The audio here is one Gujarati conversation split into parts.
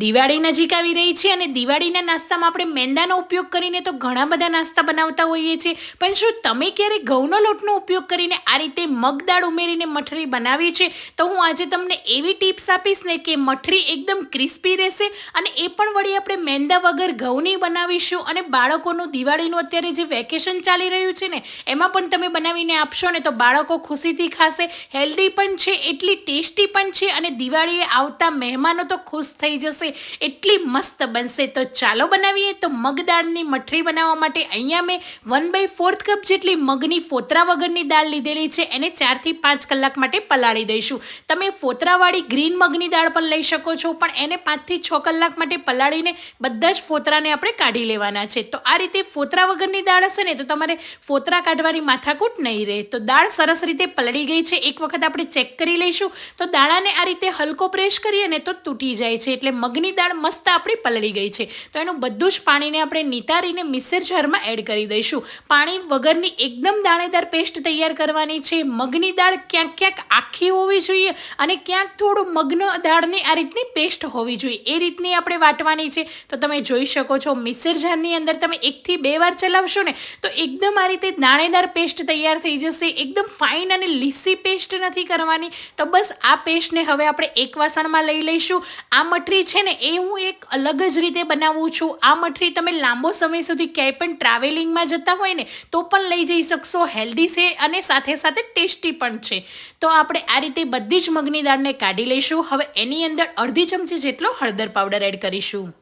દિવાળી નજીક આવી રહી છે અને દિવાળીના નાસ્તામાં આપણે મેંદાનો ઉપયોગ કરીને તો ઘણા બધા નાસ્તા બનાવતા હોઈએ છીએ. પણ શું તમે ક્યારે ઘઉંનો લોટનો ઉપયોગ કરીને આ રીતે મગદાળ ઉમેરીને મઠરી બનાવી છે? તો હું આજે તમને એવી ટિપ્સ આપીશ ને કે મઠરી એકદમ ક્રિસ્પી રહેશે અને એ પણ વળી આપણે મેંદા વગર ઘઉંની બનાવીશું અને બાળકોનું દિવાળીનું અત્યારે જે વેકેશન ચાલી રહ્યું છે ને, એમાં પણ તમે બનાવીને આપશો ને તો બાળકો ખુશીથી ખાશે. હેલ્ધી પણ છે, એટલી ટેસ્ટી પણ છે અને દિવાળીએ આવતા મહેમાનો તો ખુશ થઈ જશે. એટલી મસ્ત બનશે. તો ચાલો બનાવીએ. તો મગ દાળની મઠરી બનાવવા માટે અહીંયા મેં વન બાય ફોર્થ કપ જેટલી મગની ફોતરા વગરની દાળ લીધેલી છે. એને ચારથી પાંચ કલાક માટે પલાળી દઈશું. તમે ફોતરાવાળી ગ્રીન મગની દાળ પણ લઈ શકો છો, પણ એને પાંચથી છ કલાક માટે પલાળીને બધા જ ફોતરાને આપણે કાઢી લેવાના છે. તો આ રીતે ફોતરા વગરની દાળ હશે ને, તો તમારે ફોતરા કાઢવાની માથાકૂટ નહીં રહે. તો દાળ સરસ રીતે પલળી ગઈ છે. એક વખત આપણે ચેક કરી લઈશું. તો દાળાને આ રીતે હલકો પ્રેસ કરીએ ને, તો તૂટી જાય છે. એટલે મગની દાળ મસ્ત આપણી પલળી ગઈ છે. તો એનું બધું જ પાણીને આપણે નિતારીને મિક્સર જારમાં એડ કરી દઈશું. પાણી વગરની એકદમ દાણેદાર પેસ્ટ તૈયાર કરવાની છે. મગની દાળ ક્યાંક ક્યાંક આખી હોવી જોઈએ અને ક્યાંક થોડું મગન દાળની આ રીતની પેસ્ટ હોવી જોઈએ. એ રીતની આપણે વાટવાની છે. તો તમે જોઈ શકો છો, મિક્સર જારની અંદર તમે એકથી બે વાર ચલાવશો ને, તો એકદમ આ રીતે દાણેદાર પેસ્ટ તૈયાર થઈ જશે. એકદમ ફાઇન અને લીસી પેસ્ટ નથી કરવાની. તો બસ આ પેસ્ટને હવે આપણે એક વાસણમાં લઈ લઈશું. આ મઠરી છે ને, એ હું એક અલગ જ રીતે બનાવું છું. આ મઠરી તમે લાંબો સમય સુધી ક્યાંય પણ ટ્રાવેલિંગમાં જતા હોય ને, તો પણ લઈ જઈ શકશો. હેલ્ધી છે અને સાથે સાથે ટેસ્ટી પણ છે. તો આપણે આ રીતે બધી જ મગની દાળને કાઢી લઈશું. હવે એની અંદર અડધી ચમચી જેટલો હળદર પાવડર એડ કરીશું.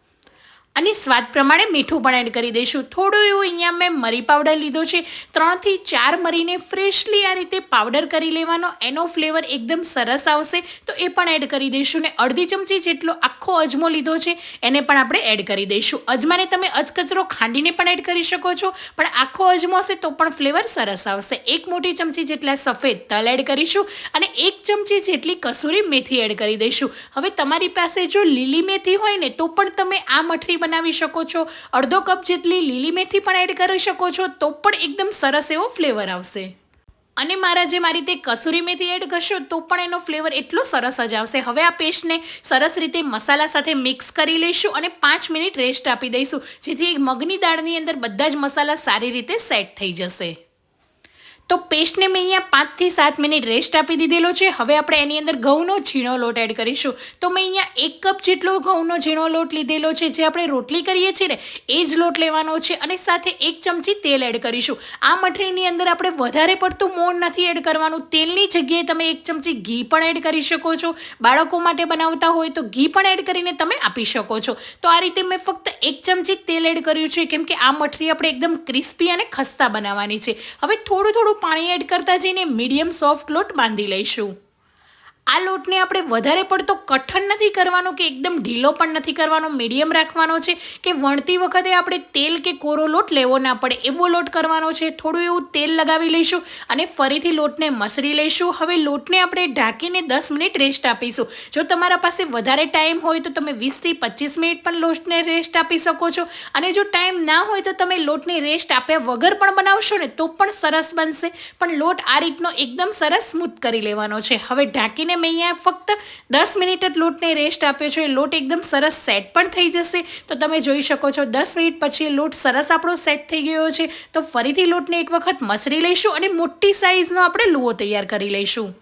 અને સ્વાદ પ્રમાણે મીઠું પણ એડ કરી દઈશું. થોડું એવું અહીંયા મેં મરી પાવડર લીધો છે. ત્રણથી ચાર મરીને ફ્રેશલી આ રીતે પાવડર કરી લેવાનો. એનો ફ્લેવર એકદમ સરસ આવશે. તો એ પણ એડ કરી દઈશું ને અડધી ચમચી જેટલો આખો અજમો લીધો છે, એને પણ આપણે એડ કરી દઈશું. અજમાને તમે અજકચરો ખાંડીને પણ એડ કરી શકો છો, પણ આખો અજમો હશે તો પણ ફ્લેવર સરસ આવશે. એક મોટી ચમચી જેટલા સફેદ તલ એડ કરીશું અને એક ચમચી જેટલી કસૂરી મેથી એડ કરી દઈશું. હવે તમારી પાસે જો લીલી મેથી હોય ને, તો પણ તમે આ મઠરી બનાવી શકો છો, અડધો કપ જેટલી લીલી મેથી પણ એડ કરી શકો છો, તો પણ એકદમ સરસ એવો ફ્લેવર આવશે. અને મારા જે મારી રીતે કસૂરી મેથી એડ કરશો, તો પણ એનો ફ્લેવર એટલો સરસ જ આવશે. હવે આ પેસ્ટને સરસ રીતે મસાલા સાથે મિક્સ કરી લઈશું અને પાંચ મિનિટ રેસ્ટ આપી દઈશું, જેથી મગની દાળની અંદર બધા જ મસાલા સારી રીતે સેટ થઈ જશે. તો પેસ્ટને મેં અહીંયા પાંચથી સાત મિનિટ રેસ્ટ આપી દીધેલો છે. હવે આપણે એની અંદર ઘઉંનો ઝીણો લોટ એડ કરીશું. તો મેં અહીંયા એક કપ જેટલો ઘઉંનો ઝીણો લોટ લીધેલો છે. જે આપણે રોટલી કરીએ છીએ ને, એ જ લોટ લેવાનો છે અને સાથે એક ચમચી તેલ એડ કરીશું. આ મઠરીની અંદર આપણે વધારે પડતું મોણ નથી એડ કરવાનું. તેલની જગ્યાએ તમે એક ચમચી ઘી પણ એડ કરી શકો છો. બાળકો માટે બનાવતા હોય તો ઘી પણ એડ કરીને તમે આપી શકો છો. તો આ રીતે મેં ફક્ત એક ચમચી તેલ એડ કર્યું છે. કેમ કે આ મઠરી આપણે એકદમ ક્રિસ્પી અને ખસ્તા બનાવવાની છે. હવે થોડું થોડું પાણી એડ કરતા જઈને મીડિયમ સોફ્ટ લોટ બાંધી લઈશું. આ લોટને આપણે વધારે પડતો કઠણ નથી કરવાનો કે એકદમ ઢીલો પણ નથી કરવાનો મીડિયમ રાખવાનો છે કે વણતી વખતે આપણે તેલ કે કોરો લોટ લેવો ના પડે, એવો લોટ કરવાનો છે. થોડું એવું તેલ લગાવી લઈશું અને ફરીથી લોટને મસરી લઈશું. હવે લોટને આપણે ઢાંકીને દસ મિનિટ રેસ્ટ આપીશું. જો તમારા પાસે વધારે ટાઈમ હોય તો તમે વીસથી પચીસ મિનિટ પણ લોટને રેસ્ટ આપી શકો છો. અને જો ટાઈમ ના હોય તો તમે લોટને રેસ્ટ આપ્યા વગર પણ બનાવશો ને તો પણ સરસ બનશે. પણ લોટ આ રીતનો એકદમ સરસ સ્મૂથ કરી લેવાનો છે. હવે ઢાંકીને મેં અહીંયા ફક્ત દસ મિનિટ જ લોટને રેસ્ટ આપ્યો છે. એ લોટ એકદમ સરસ સેટ પણ થઈ જશે. તો તમે જોઈ શકો છો, દસ મિનિટ પછી લોટ સરસ આપણો સેટ થઈ ગયો છે. તો ફરીથી લોટને એક વખત મસરી લઈશું અને મોટી સાઇઝનો આપણે લુઓ તૈયાર કરી લઈશું.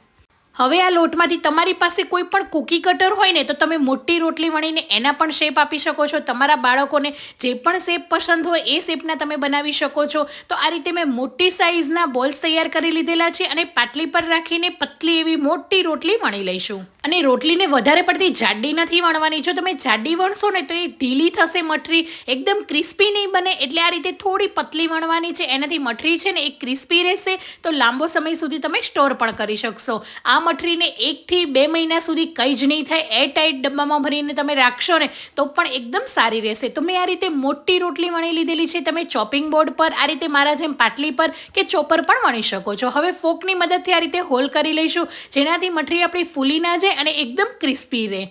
હવે આ લોટમાંથી તમારી પાસે કોઈ પણ કૂકી કટર હોય ને, તો તમે મોટી રોટલી વણીને એના પણ શેપ આપી શકો છો. તમારા બાળકોને જે પણ શેપ પસંદ હોય એ શેપના તમે બનાવી શકો છો. તો આ રીતે મેં મોટી સાઇઝના બોલ્સ તૈયાર કરી લીધેલા છે અને પાટલી પર રાખીને પતલી એવી મોટી રોટલી વણી લઈશું. અને રોટલીને વધારે પડતી જાડી નથી વણવાની. જો તમે જાડી વણશો ને, તો એ ઢીલી થશે મઠરી. એકદમ ક્રિસ્પી નહીં બને, એટલે આ રીતે થોડી પતલી વણવાની છે. એનાથી મઠરી છે ને, એ ક્રિસ્પી રહેશે. તો લાંબો સમય સુધી તમે સ્ટોર પણ કરી શકશો. આ મઠરીને એકથી બે મહિના સુધી કંઈ જ નહીં થાય એર ટાઈટ ડબ્બામાં ભરીને તમે રાખશો ને, તો પણ એકદમ સારી રહેશે. તો મેં આ રીતે મોટી રોટલી વણી લીધેલી છે, તમે ચોપિંગ બોર્ડ પર, આ રીતે મારા જેમ પાટલી પર કે ચોપર પણ વણી શકો છો. હવે ફોકની મદદથી આ રીતે હોલ કરી લઈશું, જેનાથી મઠરી આપણી ફૂલી ના જાય અને એકદમ ક્રિસ્પી રહે.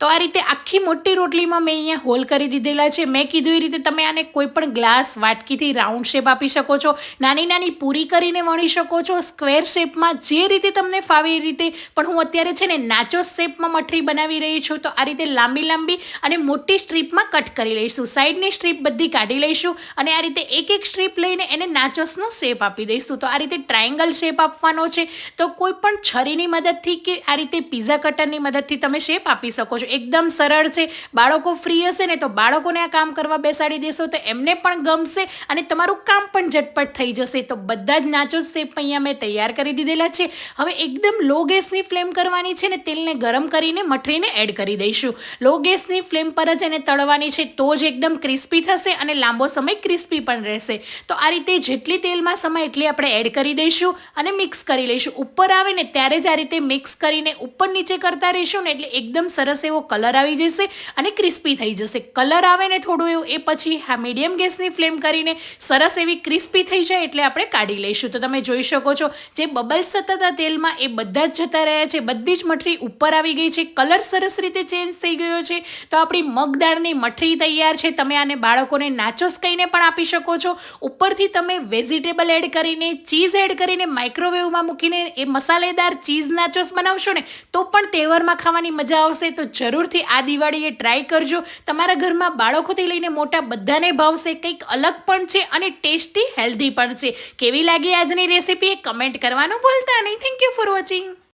તો આ રીતે આખી મોટી રોટલીમાં મેં અહીંયા હોલ કરી દીધેલા છે. મેં કીધું એ રીતે તમે આને કોઈ પણ ગ્લાસ વાટકીથી રાઉન્ડ શેપ આપી શકો છો. નાની નાની પૂરી કરીને વણી શકો છો. સ્ક્વેર શેપમાં જે રીતે તમને ફાવે એ રીતે. પણ હું અત્યારે છે ને નાચો શેપમાં મઠરી બનાવી રહી છું. તો આ રીતે લાંબી લાંબી અને મોટી સ્ટ્રીપમાં કટ કરી લઈશું. સાઈડની સ્ટ્રીપ બધી કાઢી લઈશું અને આ રીતે એક એક સ્ટ્રીપ લઈને એને નાચોસનો શેપ આપી દઈશું. તો આ રીતે ટ્રાયેંગલ શેપ આપવાનો છે. તો કોઈ પણ છરીની મદદથી કે આ રીતે પીઝા કટરની મદદથી તમે શેપ આપી શકો છો. એકદમ સરળ છે. બાળકો ફ્રી હશે ને તો બાળકોને આ કામ કરવા બેસાડી દેશો તો એમને પણ ગમશે અને તમારું કામ પણ ઝટપટ થઈ જશે. તો બધા જ નાચો સ્ટેપ અહીંયા મેં તૈયાર કરી દીધેલા છે. હવે એકદમ લો ગેસની ફ્લેમ કરવાની છે ને તેલને ગરમ કરીને મઠરીને એડ કરી દઈશું. લો ગેસની ફ્લેમ પર જ એને તળવાની છે તો જ એકદમ ક્રિસ્પી થશે અને લાંબો સમય ક્રિસ્પી પણ રહેશે. તો આ રીતે જેટલી તેલમાં સમય એટલી આપણે એડ કરી દઈશું અને મિક્સ કરી લઈશું. ઉપર આવે ને ત્યારે જ આ રીતે મિક્સ કરીને ઉપર નીચે કરતા રહીશું ને એટલે એકદમ સરસ એવો કલર આવી જશે અને ક્રિસ્પી થઈ જશે. કલર આવે ને થોડું એવું, એ પછી હા, મીડિયમ ગેસની ફ્લેમ કરીને સરસ એવી ક્રિસ્પી થઈ જાય એટલે આપણે કાઢી લઈશું. તો તમે જોઈ શકો છો, જે બબલ્સ હતા તેલમાં એ બધા જ જતા રહ્યા છે, બધી જ મઠરી ઉપર આવી ગઈ છે. કલર સરસ રીતે ચેન્જ થઈ ગયો છે. તો આપણી મગદાળની મઠરી તૈયાર છે. તમે આને બાળકોને નાચોસ કહીને પણ આપી શકો છો. ઉપરથી તમે વેજીટેબલ એડ કરીને, ચીઝ એડ કરીને માઇક્રોવેવમાં મૂકીને એ મસાલેદાર ચીઝ નાચોસ બનાવશો ને, તો પણ તહેવારમાં ખાવાની મજા આવશે. તો જરૂરથી આ દિવાળીએ ટ્રાય કરજો. તમારા ઘરમાં બાળકોથી લઈને મોટા બધાને ભાવશે કંઈક અલગ પણ છે અને ટેસ્ટી હેલ્ધી પણ છે. કેવી લાગી આજની રેસીપી કમેન્ટ કરવાનું ભૂલતા નહીં. Thank you for watching